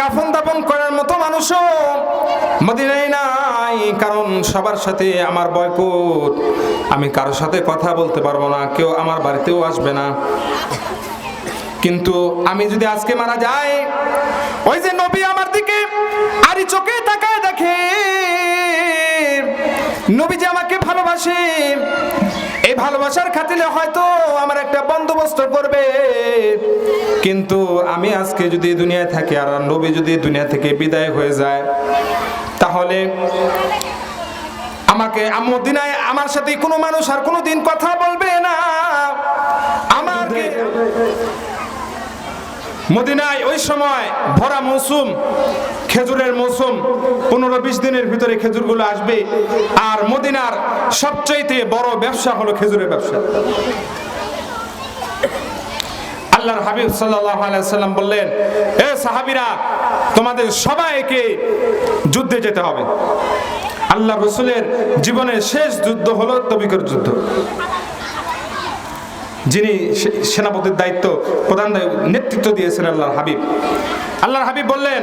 কাফন দাপন করার মতো মানুষও মদিনায় নাই, কারণ সবার সাথে আমার বয়কট। আমি কারোর সাথে কথা বলতে পারব না, কেউ আমার বাড়িতেও আসবে না। কিন্তু আমি যদি আজকে মারা যাই, ওই যে নবী আমার দিকে আরি চোখে তাকায় দেখে, নবী যে আমাকে ভালোবাসে এই ভালোবাসার খাতিলে হয়তো আমার একটা বন্দোবস্ত করবে। কিন্তু আমি আজকে যদি দুনিয়ায় থাকি আর নবী যদি দুনিয়া থেকে বিদায় হয়ে যায়, তাহলে আমাকে মদিনায় আমার সাথে কোনো মানুষ আর কোনো দিন কথা বলবে না। আমাকে মদিনায় ওই সময় ভরা মৌসুম, খেজুরের মৌসুম, পনেরো বিশ দিনের ভিতরে খেজুরগুলো আসবে। আর মদিনার সবচাইতে বড় ব্যবসা হলো খেজুরের ব্যবসা। আল্লাহর হাবিব সাল্লাল্লাহু আলাইহি সাল্লাম বললেন, এ সাহাবীরা, তোমাদের সবাইকে যুদ্ধে যেতে হবে। আল্লাহ রসুলের জীবনের শেষ যুদ্ধ হলো তবিকর যুদ্ধ। যিনি সেনাপতির দায়িত্ব, প্রধান নেতৃত্ব দিয়েছেন আল্লাহর হাবিব। আল্লাহর হাবিব বললেন,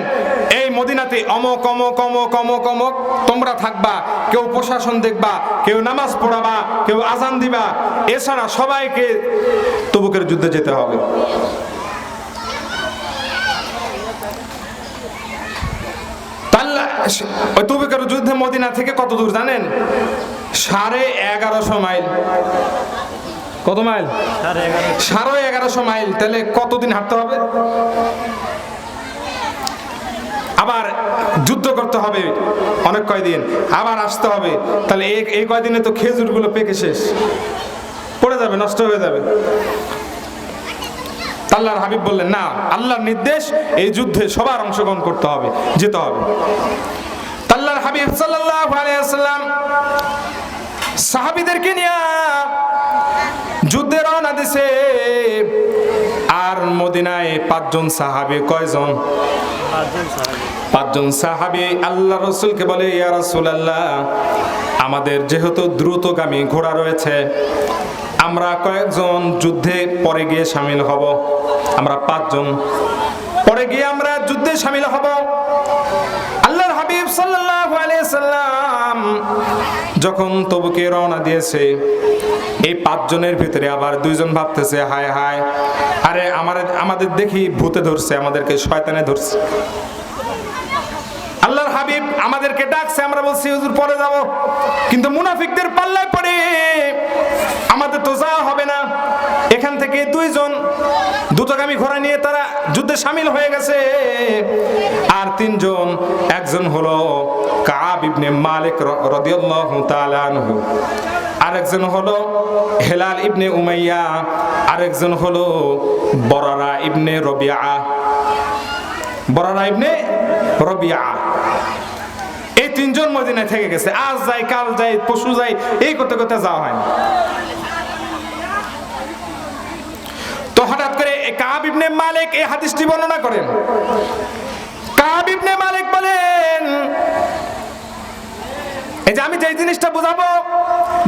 এই মদিনাতে অমক অমক অমক অমক অমক, তোমরা থাকবা, কেউ প্রশাসন দেখবা, কেউ নামাজ পড়াবা, কেউ আজান দিবা, এছাড়া সবাইকে তবুকের যুদ্ধে যেতে হবে। ওই তবুকের যুদ্ধে মদিনা থেকে কত দূর জানেন? সাড়ে এগারোশো মাইল। কত মাইল? সাড়ে এগারোশো মাইল। তাহলে কতদিন হাঁটতে হবে? আবার যুদ্ধ করতে হবে অনেক কয়দিন। আবার আসতে হবে। তাহলে এই কয়দিনে তো খেজুরগুলো পেকে শেষ। পড়ে যাবে, নষ্ট হয়ে যাবে। আল্লাহর হাবিব বললেন, না, আল্লাহর নির্দেশ এই যুদ্ধে সবার অংশগ্রহণ করতে হবে, যেতে হবে। আল্লাহর হাবিব ওয়াসাল্লাম সাহাবীদেরকে নিয়ে যুদ্ধে রওনা দিছে। আর মদিনায় পাঁচজন সাহাবী কয়জন? পাঁচজন সাহাবী। আল্লাহ রসুলকে বলে ইয়া রসুল আল্লাহ আমাদের যেহেতু দ্রুতগামী ঘোড়া রয়েছে আমরা কয়েকজন যুদ্ধে পরে গিয়ে সামিল হব। আমরা পাঁচজন। পরে গিয়ে আমরা যুদ্ধে সামিল হব। সাল্লাম যখন তবুকে রওনা দিয়েছে, এই পাঁচজনের ভিতরে আবার দুইজন ভাবতেছে, হায় হায়, আরে আমার, আমাদের দেখি ভূতে ধরছে, আমাদেরকে শয়তানে ধরছে। আল্লাহর হাবিব আমাদেরকে ডাকছে, আমরা বলছি, হুজুর, পরে যাব। কিন্তু মুনাফিকদের পাল্লায় পড়ে আমাদের তো যাওয়া হবে না। এখান থেকে দুইজন দ্রুতগামী ঘোড়া নিয়ে তারা যুদ্ধে সামিল হয়ে গেছে। আর তিনজন, একজন হলো কাব ইবনে মালিক রাদিয়াল্লাহু আরেকজন হলো হেলাল ইবনে উমাইয়া। আরেকজন হলো বরারা ইবনে রবিআ বরারা ইবনে রবিআ এই তিনজন মদিনায় থেকে গেছে। আজ যাই কাল যাই পশু যাই এই করতে করতে যাওয়া হয় না। তো হঠাৎ করে কাব ইবনে মালিক এই হাদিসটি বর্ণনা করেন। কাব ইবনে মালিক বলেন, এই যে আমি যে জিনিসটা বোঝাবো,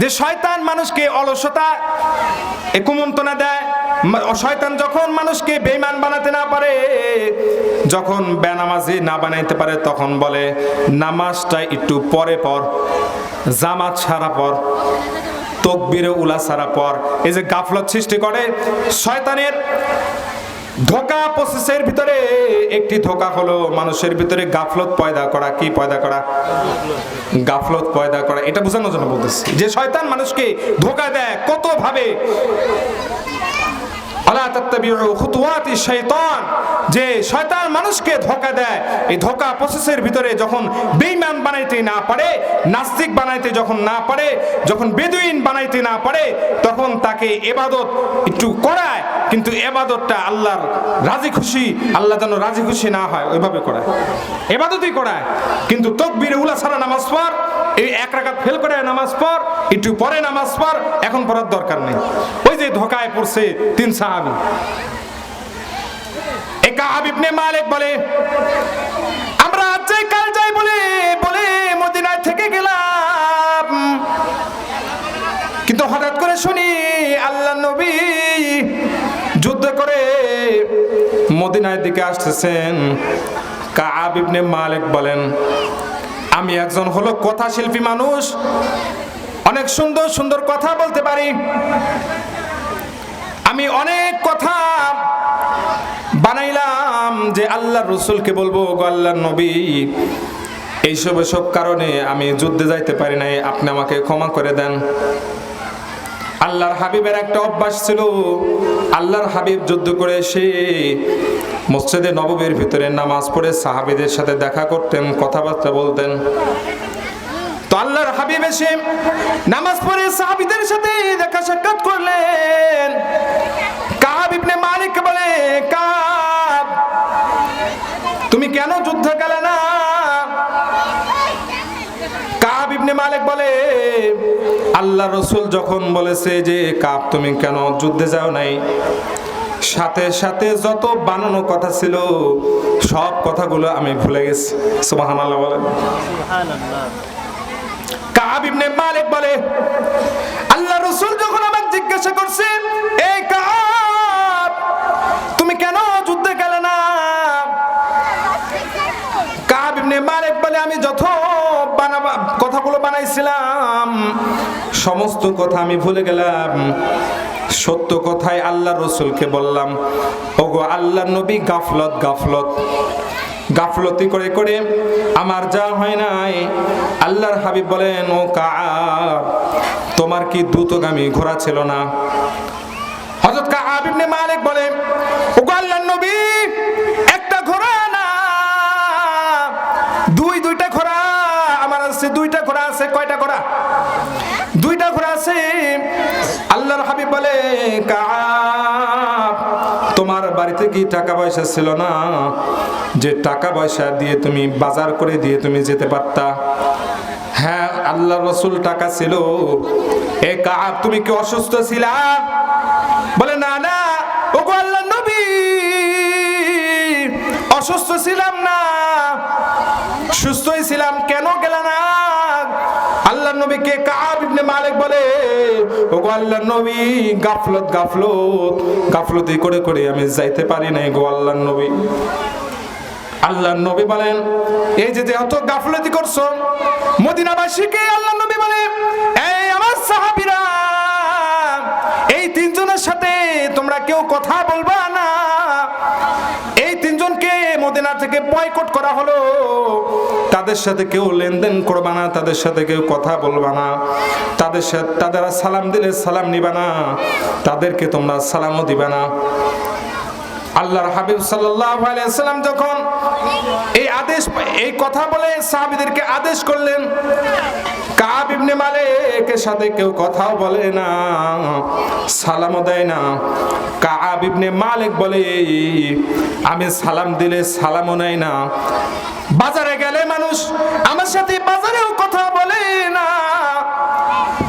যে শয়তান মানুষকে অলসতা, এ কুমন্ত্রণা দেয় শয়তান যখন মানুষকে বেইমান বানাতে না পারে, যখন বেনামাজি না বানাইতে পারে, তখন বলে, নামাজটা একটু পরে পর জামাত সারা পর তকবিরে উলা সারা পর এই যে গাফলত সৃষ্টি করে, শয়তানের ধোকা প্রসেসের ভিতরে, একটি ধোকা হলো মানুষের ভিতরে গাফলত পয়দা করা। কি পয়দা করা? গাফলত পয়দা করা। এটা বোঝানোর জন্য বলতেছি যে শয়তান মানুষকে ধোকা দেয় কত ভাবে আলা তাত্তাবিউ খুতুওয়াতি শাইতান। যে শয়তান মানুষকে ধোকা দেয়, এই ধোকা প্রসেসের ভিতরে যখন বেঈমান বানাইতে না পারে, নাস্তিক বানাইতে যখন না পারে, যখন বেদুইন বানাইতে না পারে, তখন তাকে এবাদত একটু করায়, কিন্তু এবাদতটা আল্লাহর রাজি খুশি, আল্লাহ যেন রাজি খুশি না হয়, ওইভাবে করায়। এবাদতই করায়, কিন্তু তকবিরে উলা ছাড়া নামাজ পড় এই এক রাকাত ফেল করে নামাজ পড়, একটু পরে নামাজ পড়, এখন পড়ার দরকার নেই। ওই যে ধোকায় পড়ছে তিন সাহাবি। একা হাবিবনে মালিক বলে, আমরা আজ যাই কাল যাই বলে বলে মদিনায় থেকে গেলাম। কিন্তু হঠাৎ করে শুনি আল্লাহ নবী যুদ্ধ করে মদিনার দিকে আসতেছেন। কাব ইবনে মালিক বলেন আমি একজন হলো কথা শিল্পী মানুষ। অনেক সুন্দর সুন্দর কথা বলতে পারি। আমি অনেক কথা বানাইলাম যে আল্লাহ রসুলকে বলব, গো আল্লাহর নবী, এইসব সব কারণে আমি যুদ্ধে যাইতে পারি নাই। আপনি আমাকে ক্ষমা করে দেন। আল্লাহর হাবিবের একটা অভ্যাস ছিল, আল্লাহর হাবিব যুদ্ধ করে এসে মসজিদে নববীর ভিতরে নামাজ পড়ে সাহাবিদের সাথে দেখা করতেন, কথাবার্তা বলতেন। তো আল্লাহর হাবিব এসে নামাজ পড়ে সাহাবিদের সাথে দেখা সাক্ষাৎ করলেন। কাব ইবনে মালিক বলে কাব তুমি কেন যুদ্ধ গেলে না? কাব ইবনে মালিক বলে, আল্লাহ রসুল যখন বলেছে যে কাব তুমি কেন যুদ্ধে যাও নাই? সাথে সাথে যত বানানো কথা ছিল, সব কথাগুলো আমি ভুলে গেছি। সুবহানাল্লাহ বলেন। কাব ইবনে মালিক বলে, আল্লাহ রসুল যখন আমাকে জিজ্ঞাসা করছেন এই কাব তুমি কেন যুদ্ধে গেলে না? কাব ইবনে মালিক বলে, আমি যত বানাবা, কথাগুলো বানাইছিলাম, সমস্ত কথা আমি ভুলে গেলাম। সত্য কথায় আল্লাহ রসুলকে বললাম, ওগো আল্লাহ নবী, গাফলত গাফলত। গাফলতি করে করে আমার যা হয় নাই। আল্লাহর হাবিব বলেন, ও কা তোমার কি দ্রুতগামী ঘোড়া ছিল না? হযরত কাব ইবনে মালিক বলে ওগো আল্লাহর নবী, একটা ঘোড়া না। দুই, দুইটা ঘোড়া, আমার আছে দুইটা ঘোড়া, আছে কয়টা ঘোড়া? তোমার বাড়িতে কি টাকা পয়সা ছিল না? যে টাকা পয়সা দিয়ে তুমি বাজার করে দিয়ে তুমি যেতে পারতা। হ্যাঁ আল্লাহ রসুল টাকা ছিল। এ তুমি কি অসুস্থ ছিলা? বলে, না না। ও আল্লাহ নবী, অসুস্থ ছিলাম না। সুস্থই ছিলাম, কেন গেল না? আল্লাহ নবীকে ইবনে মালিক বলে ও গো নবী, গাফলত গাফলত। গাফলতি করে করে আমি যাইতে পারি নাই গো নবী। আল্লাহ নবী বলেন, এই যে যেহেতু গাফলতি করছ, মদিনাবাসীকে আল্লাহ নবী বলে, এই আমার সাহাবীরা, এই তিনজনের সাথে তোমরা কেউ কথা বলবা না। এই তিনজনকে মদিনা থেকে বয়কট করা হলো। তাদের সাথে কেউ লেনদেন করবা না, তাদের সাথে কেউ কথা বলবা না, তাদের সাথে তাদের সালাম দিলে সালাম নিবা না, তাদেরকে তোমরা সালামও দিবা না। আল্লাহর হাবিব সাল্লাম যখন এই আদেশ এই কথা বলে সাহাবীদেরকে আদেশ করলেন কাব ইবনে মালিকের সাথে কেউ কথাও বলে না, সালামও দেয় না। কাব ইবনে মালিক বলে, আমি সালাম দিলে সালামও নেয় না। বাজারে গেলে মানুষ আমার সাথে বাজারেও কথা বলে না।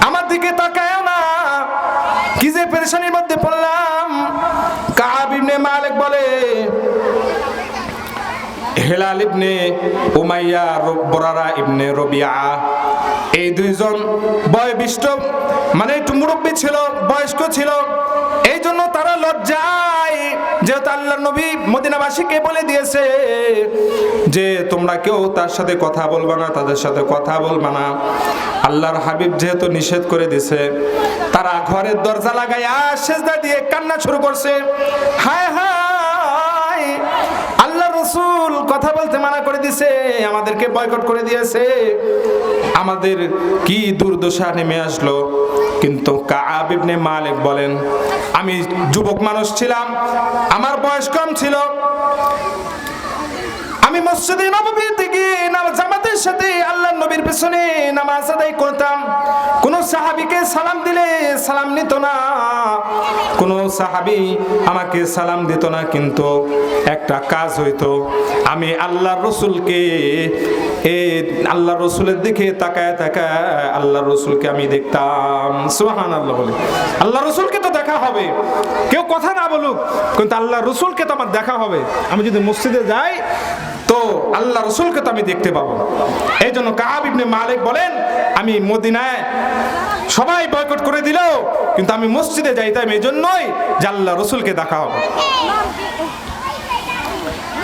আমার দিকে তাকায় না। কি যে পেরেশানির মধ্যে পড়লাম। কাব ইবনে মালিক বলে হেলাল ইবনে উমাইয়া বরারা ইবনে রবিয়া। এই দুইজন বয়বিষ্ট মানে একটু মুরব্বী ছিল, বয়স্ক ছিল। এই জন্য তারা লজ্জায়, যেহেতু আল্লাহ নবী মদিনাবাসীকে বলে দিয়েছে যে, তোমরা কেউ তার সাথে কথা বলবা না, তাদের সাথে কথা বলবা না। আল্লাহর হাবিব যেহেতু নিষেধ করে দিছে তারা ঘরের দরজা লাগাইয়া সেজদা দিয়ে কান্না শুরু করছে। হায় হায়! রসুল কথা বলতে মানা করে দিয়েছে আমাদেরকে বয়কট করে দিয়েছে। আমাদের কি দুর্দশা নেমে আসলো? কিন্তু কাআব ইবনে মালিক বলেন, আমি যুবক মানুষ ছিলাম, আমার বয়স কম ছিল। আমি মসজিদে নববীর দিকে নামাজ জামাতের সাথে আল্লাহ নবীর পেছনে নামাজ আদায় করতাম। কোন সাহাবীকে সালাম দিলে সালাম নিত না। কোন সাহাবী আমাকে সালাম দিত না, কিন্তু একটা কাজ হইতো। আমি আল্লাহ রসুলকে, এ আল্লাহ রসুলের দিকে তাকায় তাকায় আল্লাহ রসুলকে আমি দেখতাম। সুহান আল্লাহ বলে। আল্লাহ রসুলকে তো দেখা হবে। কেউ কথা না বলুক, কিন্তু আল্লাহ রসুলকে তো আমার দেখা হবে। আমি যদি মসজিদে যাই তো আল্লাহ রসুলকে তো আমি দেখতে পাবো এই জন্য কাহাব ইবনে মালিক বলেন, আমি মদিনায় সবাই বয়কট করে দিল কিন্তু আমি মসজিদে যাইতাম এই জন্যই যে আল্লাহ রসুলকে দেখা হবে।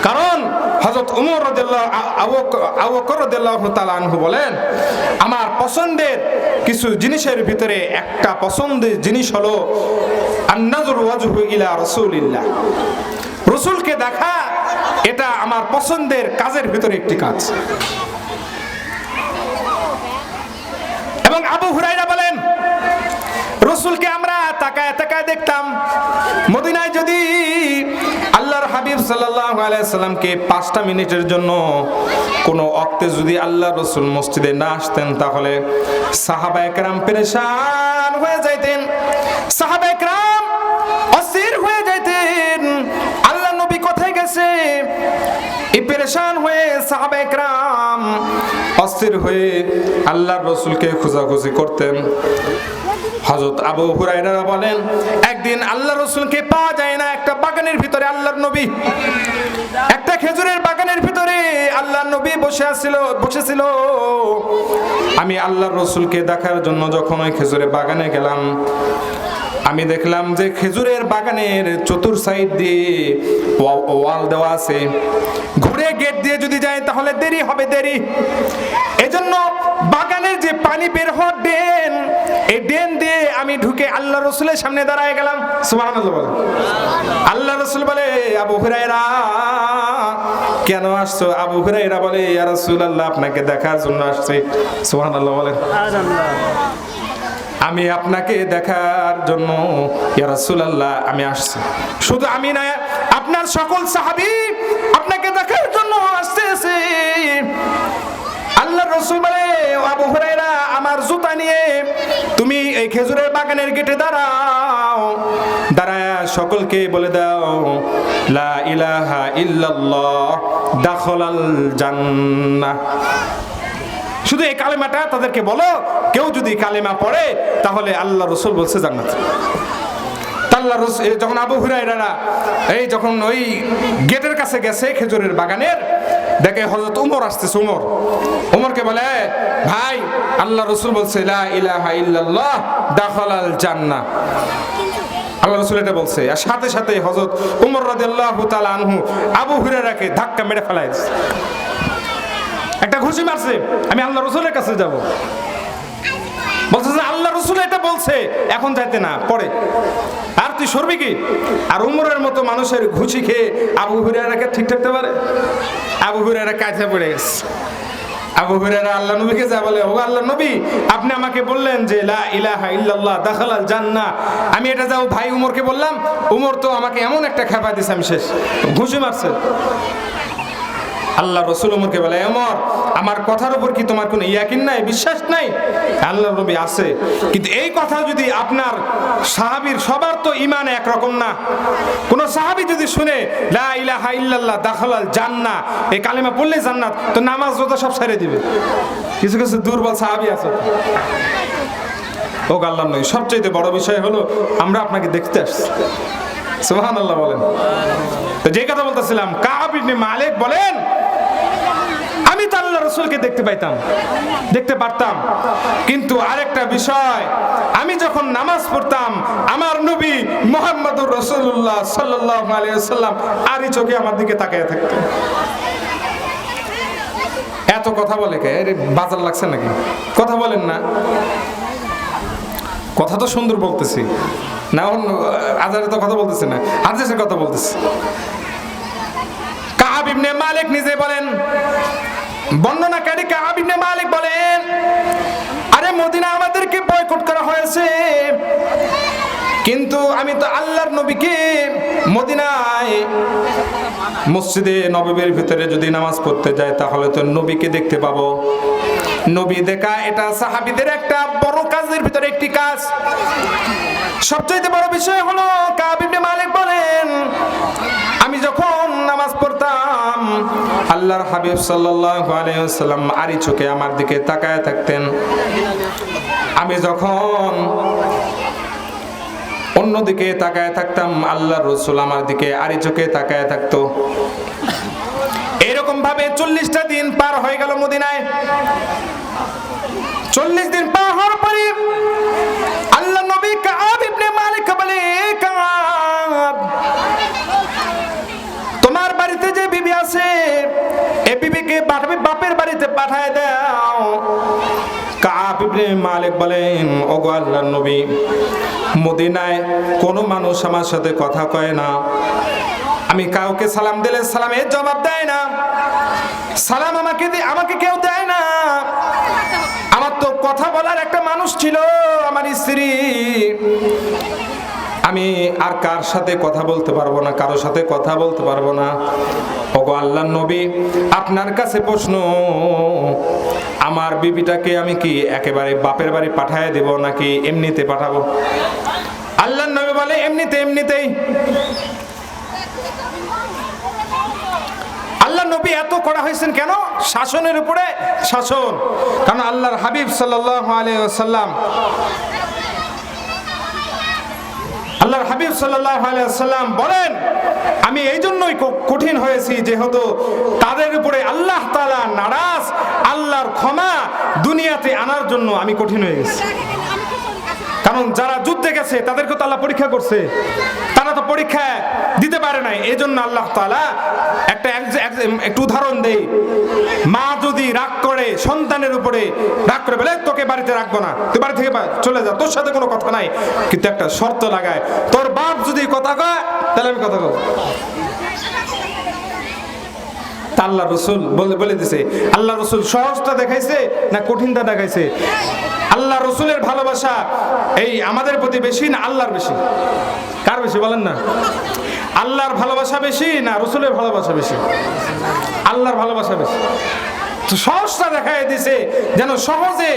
কারণ হজরত উমর তালানহু বলেন, আমার পছন্দের কিছু জিনিসের ভিতরে একটা পছন্দের জিনিস হলো আন্নাজুর ইলা রসুলিল্লাহ। রসুলকে দেখা এটা আমার পছন্দের কাজের ভিতরে একটি কাজ। এবং আবু হুরাইরা বলেন, রসুলকে আমরা তাকায় তাকায় দেখতাম, মদিনায় যদি আল্লাহর হাবিব সাল্লাহ আলাইসাল্লামকে পাঁচটা মিনিটের জন্য কোনো অক্তে যদি আল্লাহ রসুল মসজিদে না আসতেন, তাহলে সাহাবা একরাম পেরেশান হয়ে যাইতেন। সাহাবা একরাম অস্থির হয়ে যাইতেন। গেছে পেরেশান হয়ে সাহাবা একরাম অস্থির হয়ে আল্লাহর রসুলকে খোঁজাখুঁজি করতেন। হজরত আবু হুরাইরা বলেন, একদিন আল্লাহ রসুলকে পাওয়া যায় না একটা বাগানের ভিতরে আল্লাহর নবী। একটা খেজুরের বাগানের ভিতরে আল্লাহর নবী বসে আছিল বসেছিল। আমি আল্লাহর রসুলকে দেখার জন্য যখন ওই খেজুরের বাগানে গেলাম আমি দেখলাম যে খেজুরের বাগানের চতুর সাইড দিয়ে ওয়া- ওয়াল দেওয়া আছে। ঘুরে গেট দিয়ে যদি যাই, তাহলে দেরি হবে, দেরি। এজন্য বাগানের যে পানি বের হওয়ার ড্রেন এই ড্রেন দিয়ে আমি ঢুকে আল্লাহ রসুলের সামনে দাঁড়ায় গেলাম। সুবহানাল্লাহ বলে আল্লাহ রসুল বলে, আবু হুরাইরা কেন আসছো? আবু হুরাইরা বলে, ইয়া রাসূলুল্লাহ, আপনাকে দেখার জন্য আসছি। সুবহানাল্লাহ বলে আমি আপনাকে দেখার জন্য, ইয়া রাসূলুল্লাহ, আমি আসছি। শুধু আমি না, আপনার সকল সাহাবী আপনাকে দেখার জন্য আসতেছে। আল্লাহ রসুল বলে আবু হুরাইরা আমার জুতা নিয়ে তুমি এই খেজুরের বাগানের গেটে দাঁড়াও। দাঁড়ায় সকলকে বলে দাও, লা ইলাহা ইল্লাল্লাহ, দাখলাল জান্নাহ। শুধু এই কালেমাটা তাদেরকে বলো, কেউ যদি কালেমা পড়ে, তাহলে আল্লাহ রসুল বলছে জান্নাত। আল্লাহ যখন আবু হুরাইরা এই যখন ওই গেটের কাছে গেছে খেজুরের বাগানের, দেখে হজরত উমর আসতেছে, উমর। উমরকে বলে ভাই, আল্লাহ রসুল বলছে ইল্লাল্লাহ, দাখালাল জান্নাহ। আল্লাহ রসুল এটা বলছে। আর সাথে সাথে হজরত উমর রাদিয়াল্লাহু তাআলা আনহু আবু হুরায়রাকে ধাক্কা মেরে দিছে। একটা ঘুষি মারছে, আমি আল্লাহ রসুলের কাছে যাব। বলছে যে আল্লাহ রসুল এটা বলছে, এখন যাইতে না, পরে। আর তুই সরবি কি? আর উমরের মতো মানুষের ঘুষি খেয়ে আবু হুরায়রাকে ঠিক থাকতে পারে? আবু হুরায়রা কাছে পড়ে গেছে। আবু হুরায়রা আল্লাহ নবীকে যা বলে ও আল্লাহ নবী, আপনি আমাকে বললেন যে, লা ইলাহা ইল্লাল্লাহ, দাখালাল জান্নাহ। আমি এটা যাও ভাই উমরকে বললাম, উমর তো আমাকে এমন একটা খেপা দিছে, আমি শেষ। ঘুষি মারছে। আল্লাহ রসুল উমরকে বলে এমর আমার কথার উপর কি তোমার কোনো ইয়াকিন নাই, বিশ্বাস নাই? আল্লাহ নবী আছে। কিন্তু এই কথা যদি আপনার সাহাবীর সবার তো ইমান একরকম না। কোন সাহাবী যদি শুনে, লা ইলাহা ইল্লাল্লাহ, দাখালাল জান্নাহ, এই কালিমা পড়লে জান্নাত, তো নামাজ, রোজা সব ছেড়ে দিবে। কিছু কিছু দুর্বল সাহাবি আছে। ও আল্লাহ নয় সবচেয়ে বড় বিষয় হলো, আমরা আপনাকে দেখতে আসছি। সুবহান আল্লাহ বলেন। তো যে কথা বলতেছিলাম ইবনে মালিক বলেন রসুলকে দেখতে পাইতাম, দেখতে পারতাম। কিন্তু আরেকটা বিষয়, আমি যখন নামাজ পড়তাম, আমার নবী মোহাম্মদুর রসুল্লাহ সাল্লাহ আলিয়াল্লাম আরই চোখে আমার দিকে তাকিয়ে থাকতো এত কথা বলে কে? বাজার লাগছে নাকি? কথা বলেন না। কথা তো সুন্দর বলতেছি। না, অন্য, আজারে তো কথা বলতেছে না, হাদিসের কথা বলতেছি। কাহাব ইবনে মালিক নিজে বলেন বর্ণনাকারী কাহাব ইবনে মালিক বলেন, আরে মদিনা আমাদেরকে বয়কট করা হয়েছে। কিন্তু আমি তো আল্লাহর নবীকে মদিনায়, মসজিদে নবীর ভিতরে যদি নামাজ পড়তে যায় তাহলে তো নবীকে দেখতে পাবো। নবী দেখা, এটা সাহাবিদের একটা বড় কাজের ভিতরে একটি কাজ। সবচাইতে বড় বিষয় হলো কাবিবনে মালিক বলেন, আমি যখন আল্লাহর হাবিব আলাইহি আরি চোখে আমার দিকে তাকায় থাকতেন। আমি যখন অন্যদিকে তাকায় থাকতাম আল্লাহ রসুল আমার দিকে আরি চোখে তাকায় থাকতো। এরকম ভাবে চল্লিশটা দিন পার হয়ে গেল মদিনায়। চল্লিশ দিন পার হওয়ার পরে বলে কাব তোমার বাড়িতে যে বিবি পাঠাবে, বাপের বাড়িতে পাঠায় দাও। কাব ইবনে মালিক বলেন, ওগো আল্লাহর নবী, মদিনায় কোনো মানুষ আমার সাথে কথা কয় না। আমি কাউকে সালাম দিলে সালামের জবাব দেয় না। সালাম আমাকে আমাকে কেউ দেয় না। আমার তো কথা বলার একটা মানুষ ছিল, আমার স্ত্রী। আমি আর কার সাথে কথা বলতে পারব না কারোর সাথে কথা বলতে পারব না? ওগো আল্লাহ নবী, আপনার কাছে প্রশ্ন, আমার বিবিটাকে আমি কি একেবারে বাপের বাড়ি পাঠায় দেব নাকি এমনিতে পাঠাবো? আল্লাহ নবী বলে, এমনিতে, এমনিতেই। আল্লাহ নবী এত করা হয়েছেন কেন? শাসনের উপরে শাসন। কারণ আল্লাহর হাবিব ওয়াসাল্লাম আল্লাহর হাবিব ওয়াসাল্লাম বলেন, আমি এই জন্যই কঠিন হয়েছি যেহেতু তাদের উপরে আল্লাহ তালা নারাজ, আল্লাহর ক্ষমা দুনিয়াতে আনার জন্য আমি কঠিন হয়ে গেছি। কারণ যারা যুদ্ধে গেছে তাদেরকে তো আল্লাহ পরীক্ষা করছে। তারা তো পরীক্ষা দিতে পারে নাই। এই জন্য আল্লাহ তাআলা একটা এক- এক- একটু উদাহরণ দেই। মা যদি রাগ করে, সন্তানের উপরে রাগ করে বলে তোকে বাড়িতে রাখব না। তুই বাড়ি থেকে চলে যা। তোর সাথে কোনো কথা নাই। কিন্তু একটা শর্ত লাগায়, তোর বাপ যদি কথা কয়, তাহলে আমি কথা কব আল্লাহ রসুল বলে বলে দিছে, আল্লাহ রসুল সহজটা দেখাইছে না কঠিনটা দেখাইছে? আল্লাহ রসুলের ভালোবাসা, এই আমাদের প্রতি বেশি না আল্লাহর বেশি? কার বেশি বলেন না? আল্লাহর ভালোবাসা বেশি না রসুলের ভালোবাসা বেশি? আল্লাহর ভালোবাসা বেশি। সহজটা দেখাই দিছে যেন সহজে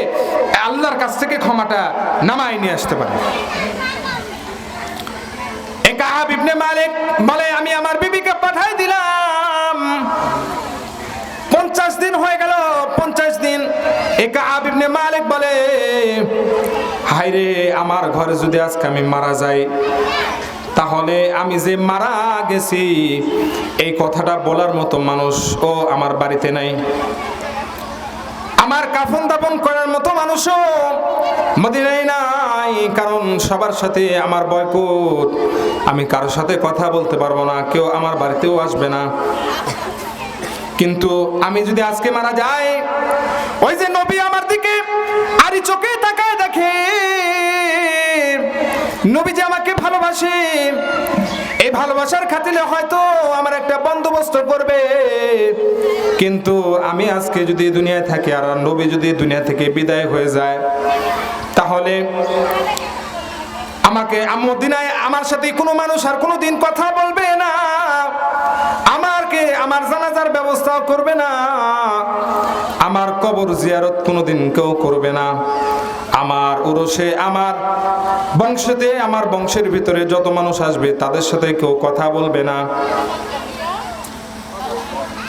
আল্লাহর কাছ থেকে ক্ষমাটা নামায় নিয়ে আসতে পারে। কাহাব ইবনে মালিক বলে, আমি আমার বিবিকে পাঠাই দিলাম। পঞ্চাশ দিন হয়ে গেল, পঞ্চাশ দিন। এ কাহাব মালিক বলে হায় রে আমার ঘরে যদি আজকে আমি মারা যাই, তাহলে আমি যে মারা গেছি, এই কথাটা বলার মতো মানুষ ও আমার বাড়িতে নাই। আমার কাফন দাপন করার মতো মানুষও মদিনায় নাই, কারণ সবার সাথে আমার বয়কট। আমি কারোর সাথে কথা বলতে পারব না, কেউ আমার বাড়িতেও আসবে না। কিন্তু আমি যদি আজকে মারা যাই, ওই যে নবী আমার দিকে আরি চোখে তাকায় দেখে নবী যে আমাকে ভালোবাসে। এই ভালোবাসার খাতিলে হয়তো আমার একটা বন্দোবস্ত করবে। কিন্তু আমি আজকে যদি দুনিয়ায় থাকি আর নবী যদি দুনিয়া থেকে বিদায় হয়ে যায়, তাহলে আমাকে মদিনায় আমার সাথে কোনো মানুষ আর কোনো দিন কথা বলবে না। আমারকে আমার জানাজার ব্যবস্থাও করবে না। আমার কবর জিয়ারত কোনোদিন কেউ করবে না। আমার উরসে আমার বংশতে, আমার বংশের ভিতরে যত মানুষ আসবে, তাদের সাথে কেউ কথা বলবে না।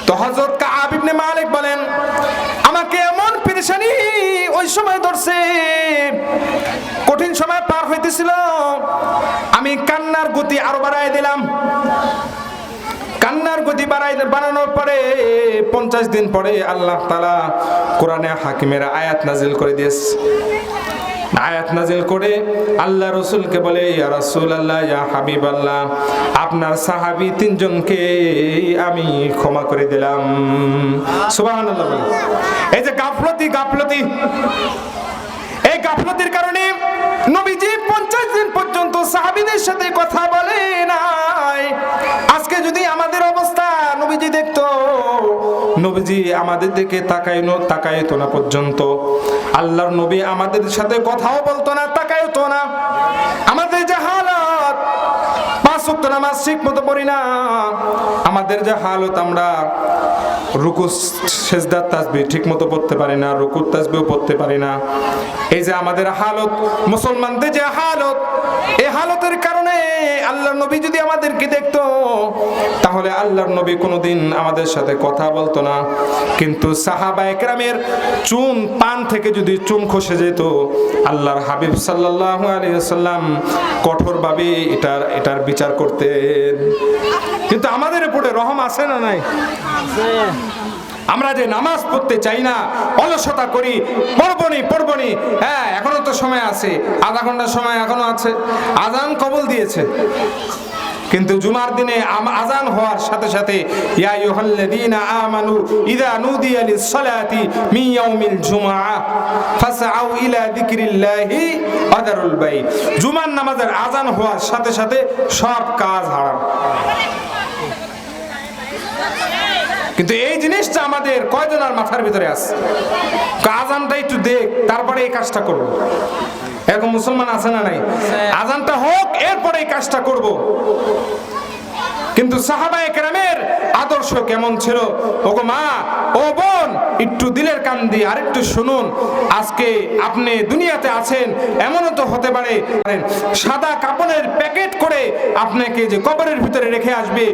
তো হযরত কাআব ইবনে মালিক বলেন, আমাকে এমন পেরেশানি ওই সময় ধরছে, কঠিন সময় পার হইতেছিল। আমি কান্নার গতি আরও বাড়ায় দিলাম। কান্নার গতি বাড়াই বাড়ানোর পরে পঞ্চাশ দিন পরে আল্লাহ তালা কোরআনে হাকিমের আয়াত নাজিল করে দিয়েছে। আয়াত নাজিল করে আল্লাহ রসুলকে বলে, ইয়া রাসূল আল্লাহ ইয়া হাবিব আল্লাহ আপনার সাহাবি তিনজনকে আমি ক্ষমা করে দিলাম। বলে। এই যে গাফলতি গাফলতি। এই গাফলতির কারণে নবীজি পঞ্চাশ দিন পর্যন্ত সাহাবীদের সাথে কথা বলে নাই। আজকে যদি আমাদের অবস্থা নবীজি দেখতো, নবীজি আমাদের দিকে তাকাইনো, তাকাইতো না পর্যন্ত। আল্লাহর নবী আমাদের সাথে কথাও বলতো না, তাকাইতো না। আমাদের যে হালত, পাঁচ নামাজ ঠিক মতো পড়ি না। আমাদের যে হালত আমরা রুকু সেজদার তাসবি ঠিক মতো পড়তে পারি না, রুকুর তাসবিও পড়তে পারি না। এই যে আমাদের হালত, মুসলমানদের যে হালত, এই হালতের কারণে আল্লাহর নবী যদি আমাদেরকে দেখতো, তাহলে আল্লাহর নবী কোনোদিন আমাদের সাথে কথা বলতো না। কিন্তু সাহাবা একরামের চুন পান থেকে যদি চুন খসে যেত, আল্লাহর হাবিব সাল্লাল্লাহু আলাইহি সাল্লাম কঠোরভাবে এটার এটার বিচার করতেন। কিন্তু আমাদের উপরে রহম আছে না নাই? আমরা যে নামাজ পড়তে চাই না, অলসতা করি, পড়বনি পড়বনি। হ্যাঁ এখনও তো সময় আছে, আধা ঘণ্টা সময় এখনও আছে। আজান কবল দিয়েছে। কিন্তু জুমার দিনে আজান হওয়ার সাথে সাথে, ইয়া আইয়ুহাল্লাযীনা আমানু ইযা নুদিয়া লিস-সালাতি মিন ইয়াউমিল জুমআহ ফাসআউ ইলা যিকরিল্লাহি ওয়া দারুল বাই জুমার নামাজের আজান হওয়ার সাথে সাথে সব কাজ হারাম। কিন্তু এই জিনিসটা আমাদের কয়জনের মাথার ভিতরে আছে? আজানটা একটু দেখ তারপরে এই কাজটা করব। এরকম মুসলমান আছে না নাই? আজানটা হোক এরপরে এই কাজটা করব। কিন্তু সাহাবা একরামের আদর্শ কেমন ছিল? ওগো মা ও বোন একটু দিলের কান দিয়ে আরেকটু শুনুন। আজকে আপনি দুনিয়াতে আছেন এমনও তো হতে পারে। পারেন, সাদা কাপড়ের প্যাকেট করে আপনাকে যে কবরের ভিতরে রেখে আসবে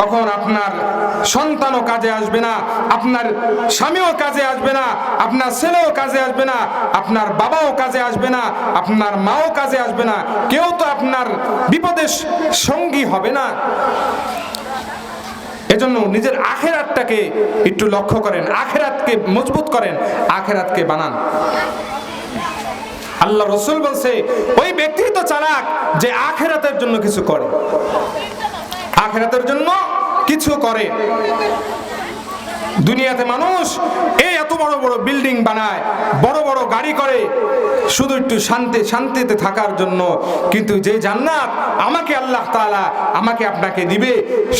তখন আপনার সন্তানও কাজে আসবে না, আপনার স্বামীও কাজে আসবে না, আপনার ছেলেও কাজে আসবে না, আপনার বাবাও কাজে আসবে না, আপনার মাও কাজে আসবে না। কেউ তো আপনার বিপদের সঙ্গী হবে না। এজন্য নিজের আখেরাতটাকে একটু লক্ষ্য করেন, আখেরাতকে মজবুত করেন, আখেরাতকে বানান। আল্লাহ রসুল বলছে, ওই ব্যক্তি তো চালাক যে আখেরাতের জন্য কিছু করে। আখেরাতের জন্য কিছু করে। দুনিয়াতে মানুষ এই এত বড় বড় বিল্ডিং বানায় বড় বড় গাড়ি করে শুধু একটু শান্তি শান্তিতে থাকার জন্য। কিন্তু যে জান্নাত আমাকে আল্লাহ তাআলা আমাকে আপনাকে দিবে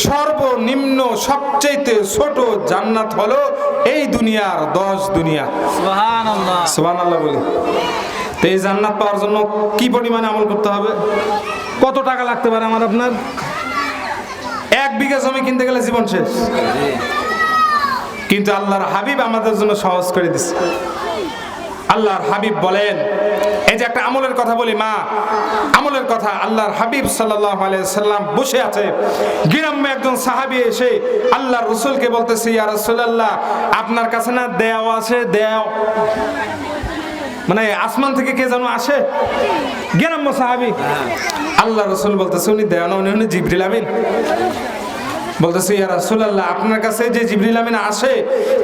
সর্বনিম্ন সবচেয়ে ছোট জান্নাত হলো এই দুনিয়ার দশ দুনিয়া। বলি। তো এই জান্নাত পাওয়ার জন্য কি পরিমাণে আমল করতে হবে? কত টাকা লাগতে পারে আমার আপনার? এক বিঘা জমি কিনতে গেলে জীবন শেষ। কিন্তু আল্লাহর হাবিব আমাদের জন্য সহজ করে দিচ্ছে আল্লাহর হাবিব বলেন, এই যে একটা আমলের কথা বলি, মা, আমলের কথা, আল্লাহর হাবিব সাল্লাম বসে আছে। গ্রাম্যে একজন সাহাবি এসে আল্লাহর রসুলকে বলতেছে, ইয়া রাসূলুল্লাহ, আপনার কাছে না দেও আছে, দেও। মানে আসমান থেকে কে যেন আসে? গ্রাম্য সাহাবি। আল্লাহ রসুল বলতেছে, উনি না উনি উনি জিবরিল আমিন। বলতেছে, ইয়া রাসূলুল্লাহ, আপনার কাছে যে জিবরিল আমিন আসে,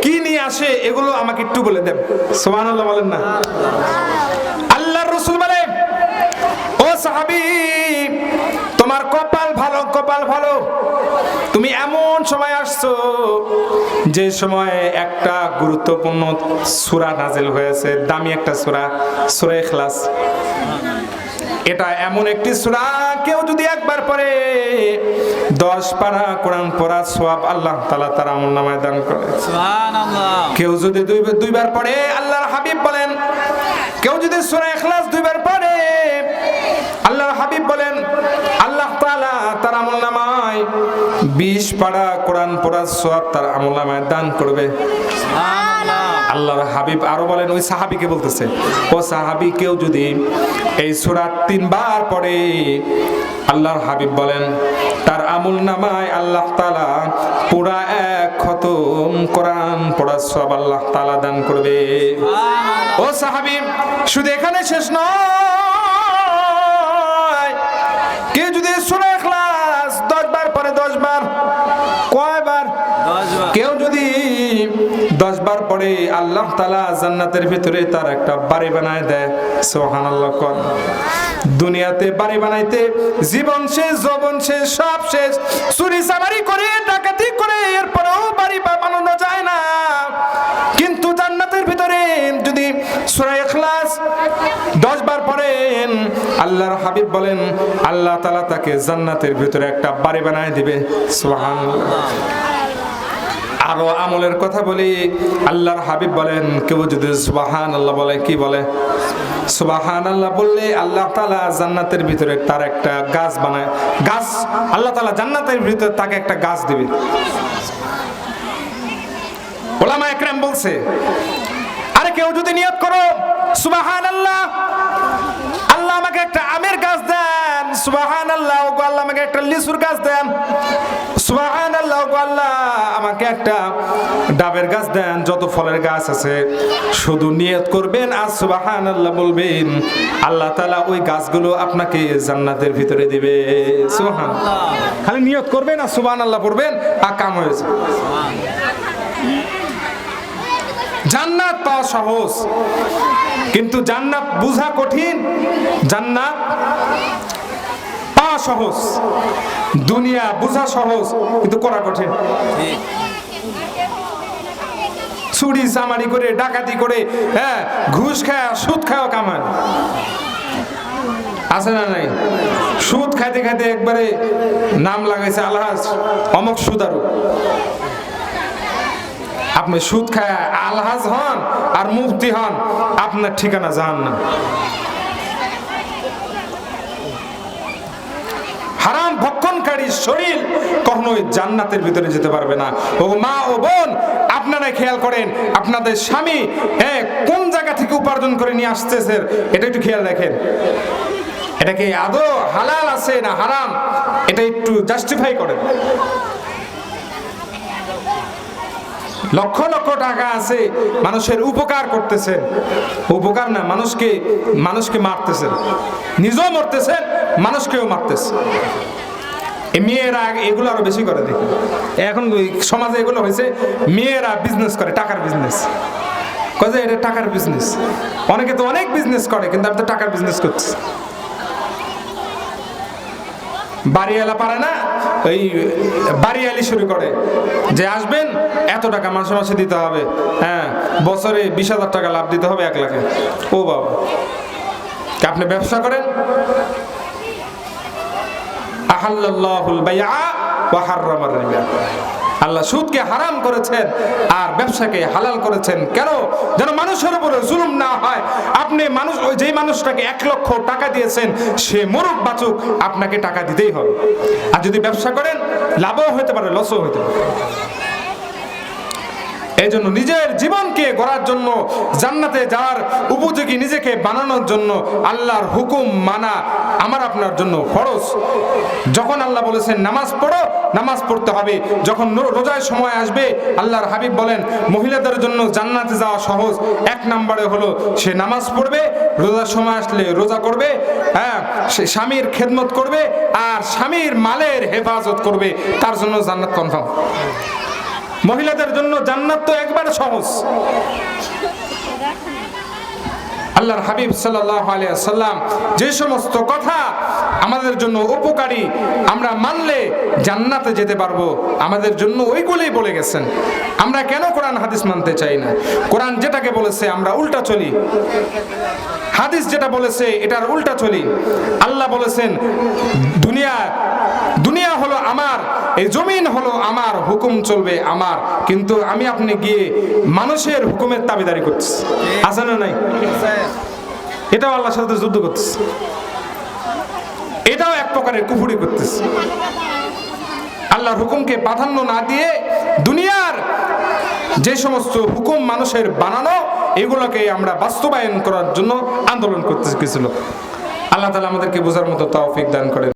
কি নিয়ে আসে, এগুলো আমাকে একটু বলে দেন। সুবহানাল্লাহ বলেন না। আল্লাহর রাসূল বলে, ও সাহাবী, তোমার কপাল ভালো কপাল ভালো। তুমি এমন সময় আসছো যে সময় একটা গুরুত্বপূর্ণ সূরা নাজিল হয়েছে দামি একটা সূরা সূরা ইখলাস। এটা এমন একটি সূরা কেউ যদি একবার পরে দশ পারা কোরআন পড়া সওয়াব আল্লাহ তালা তার আমল নামায় দান করে। কেউ যদি দুইবার পড়ে আল্লাহর হাবিব বলেন। কেউ যদি সূরা ইখলাস দুইবার পড়ে আল্লাহর হাবিব বলেন আল্লাহ তালা তার আমল নামায় 20 পারা কোরআন পড়া সওয়াব তার আমল নামায় দান করবে। আল্লাহর হাবিব আরও বলেন ওই সাহাবিকে বলতেছে? ও সাহাবি কেউ যদি এই সূরা তিনবার পড়ে আল্লাহর হাবিব বলেন তার আমল নামায় আল্লাহ তাআলা পুরা এক খতম কোরআন পড়ার সব আল্লাহ তাআলা দান করবে। ও সাহাবি শুধু এখানে শেষ নয় আল্লাহ তালা জান্নাতের ভিতরে তার একটা বাড়ি বানায় দেয়। সোহান আল্লাহ দুনিয়াতে বাড়ি বানাইতে জীবন শেষ, যৌবন শেষ, সব শেষ। চুরি চামারি করে, ডাকাতি করে, এরপরেও বাড়ি বানানো যায় না। কিন্তু জান্নাতের ভিতরে যদি সূরা ইখলাস দশ বার পড়েন, আল্লাহর হাবিব বলেন, আল্লাহ তালা তাকে জান্নাতের ভিতরে একটা বাড়ি বানায় দিবে। সুবহানাল্লাহ। আরও আমলের কথা বলি, আল্লাহর হাবিব বলেন, কেউ যদি সুবাহান আল্লাহ বলে, কি বলে? সুবাহান আল্লাহ বললে আল্লাহ তালা জান্নাতের ভিতরে তার একটা গাছ বানায়। গাছ, আল্লাহ তালা জান্নাতের ভিতরে তাকে একটা গাছ দিবে। ওলামা একরাম বলছে, আরে কেউ যদি নিয়ত করো সুবাহান আল্লাহ আল্লাহ আমাকে একটা আমের গাছ দেন সুবাহান আল্লাহ আল্লাহ আমাকে একটা লিচুর গাছ দেন। সুবাহান আল্লাহ আল্লাহ আমাকে একটা ডাবের গাছ দেন, যত ফলের গাছ আছে, শুধু নিয়ত করবেন আর সুবাহান আল্লাহ বলবেন, আল্লাহ তাআলা ওই গাছগুলো আপনাকে জান্নাতের ভিতরে দিবে। সুবহান খালি নিয়ত করবেন আর সুবহান আল্লাহ পড়বেন আর কাম হয়েছে জান্নাত পাওয়া সহজ, কিন্তু জান্নাত বোঝা কঠিন। জান্নাত পাওয়া সহজ। দুনিয়া বোঝা সহজ, কিন্তু করা কঠিন। চুরি চামারি করে, ডাকাতি করে হ্যাঁ ঘুষ খায়, সুদ খায় কামান। আছে না নাই? সুদ খাইতে খাইতে একবারে নাম লাগাইছে আলহাজ অমক সুদারু। আপনি সুদ খায় আলহাজ হন আর মুফতি হন, আপনার ঠিকানা জান না হারাম ভক্ষণকারী শরীর কখনোই জান্নাতের ভিতরে যেতে পারবে না। ও মা ও বোন আপনারা খেয়াল করেন, আপনাদের স্বামী হ্যাঁ কোন জায়গা থেকে উপার্জন করে নিয়ে আসতেছে? এটা একটু খেয়াল রাখেন। এটা কি আদৌ হালাল আছে না হারাম? এটা একটু জাস্টিফাই করেন। লক্ষ লক্ষ টাকা আছে, মানুষের উপকার করতেছেন। উপকার না, মানুষকে মানুষকে মারতেছেন। নিজেও মরতেছেন, মানুষকেও মারতেছে মেয়েরা এগুলো আরও বেশি করে দেখি। এখন সমাজে এগুলো হয়েছে, মেয়েরা বিজনেস করে, টাকার বিজনেস কয়ে এটা টাকার বিজনেস অনেকে তো অনেক বিজনেস করে, কিন্তু আমি তো টাকার বিজনেস করছি। বাড়িওয়ালা পারে না, ওই বাড়িয়ালি শুরু করে। যে আসবেন, এত টাকা মাসে মাসে দিতে হবে। হ্যাঁ বছরে বিশ হাজার টাকা লাভ দিতে হবে এক লাখে। ও বাবা। আপনি ব্যবসা করেন? আহাল্লাহুল বাইআ ওয়া হাররামার রিবা। আল্লাহ সুদকে হারাম করেছেন আর ব্যবসাকে হালাল করেছেন। কেন? যেন মানুষের উপরে জুলুম না হয়। আপনি মানুষ ওই যেই মানুষটাকে এক লক্ষ টাকা দিয়েছেন, সে মরুক, বাচুক, আপনাকে টাকা দিতেই হবে। আর যদি ব্যবসা করেন, লাভও হতে পারে লসও হতে পারে। এই জন্য নিজের জীবনকে গড়ার জন্য, জান্নাতে যাওয়ার উপযোগী নিজেকে বানানোর জন্য আল্লাহর হুকুম মানা আমার আপনার জন্য ফরজ। যখন আল্লাহ বলেছেন, নামাজ পড়ো, নামাজ পড়তে হবে। যখন রোজার সময় আসবে, আল্লাহর হাবিব বলেন, মহিলাদের জন্য জান্নাতে যাওয়া সহজ। এক নম্বরে হলো, সে নামাজ পড়বে রোজার সময় আসলে রোজা করবে হ্যাঁ সে স্বামীর খেদমত করবে, আর স্বামীর মালের হেফাজত করবে। তার জন্য জান্নাত কনফার্ম মহিলাদের জন্য জান্নাত তো একবারে সহজ। আল্লাহর হাবিব সাল্লাম যে সমস্ত কথা আমাদের জন্য উপকারী, আমরা মানলে জান্নাতে যেতে পারব। আমাদের জন্য ওইগুলোই বলে গেছেন। আমরা কেন কোরআন হাদিস মানতে চাই না? কোরআন যেটাকে বলেছে, আমরা উল্টা চলি। হাদিস যেটা বলেছে, এটার উল্টা চলি। আল্লাহ বলেছেন, দুনিয়া হলো আমার, এই জমিন হলো আমার, হুকুম চলবে আমার। কিন্তু আমি আপনি গিয়ে মানুষের হুকুমের দাবিদারি করছি আছে না নাই? এটাও আল্লাহর সাথে যুদ্ধ করতেছে। এটাও এক প্রকারের কুফুরি করতেছে। আল্লাহর হুকুমকে প্রাধান্য না দিয়ে দুনিয়ার যে সমস্ত হুকুম মানুষের বানানো, এগুলোকে আমরা বাস্তবায়ন করার জন্য আন্দোলন করতে গেছিল আল্লাহ তালা আমাদেরকে বোঝার মতো তৌফিক দান করেন।